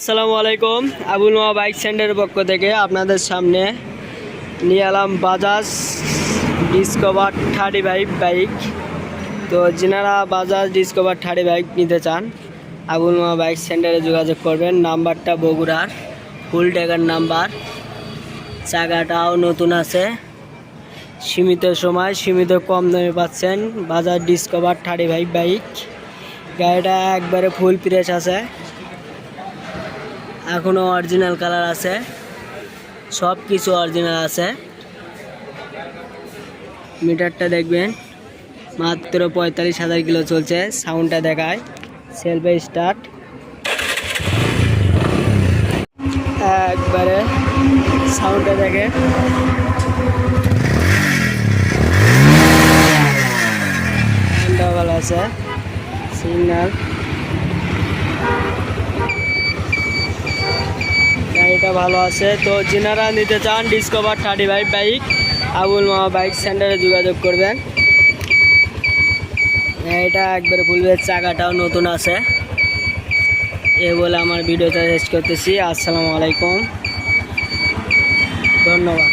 আসসালামু আলাইকুম, আবুল মা বাইক সেন্টারের পক্ষ থেকে আপনাদের সামনে নিয়ে এলাম Bajaj Discover thirty five bike. তো যিনারা বাজাজ ডিসকভার থার্টি বাইক নিতে চান, আবুল মা বাইক সেন্টারে যোগাযোগ করবেন। নাম্বারটা বগুড়ার, ফুল ট্যাগার নাম্বার। চাকাটাও নতুন আছে। সীমিত সময়, সীমিত কম দামে পাচ্ছেন Bajaj Discover thirty five bike. গাড়িটা একবারে ফুল প্রেস আছে। এখনও অরিজিনাল কালার আছে। সব কিছু অরিজিনাল আছে। মিটারটা দেখবেন, মাত্র পঁয়তাল্লিশ হাজার কিলো চলছে সাউন্ডটা দেখায় সেলফে স্টার্ট একবারে সাউন্ডটা দেখে। আছে। সিগন্যাল গাড়িটা ভালো আছে? তো যিনারা নিতে চান Discover thirty five bike Abul মামা বাইক সেন্টারে যোগাযোগ করবেন। এটা একবারে ভুলবে চাকাটাও নতুন আছে। এ বলে আমার ভিডিওটা শেষ করতেছি। আসসালামু আলাইকুম। ধন্যবাদ।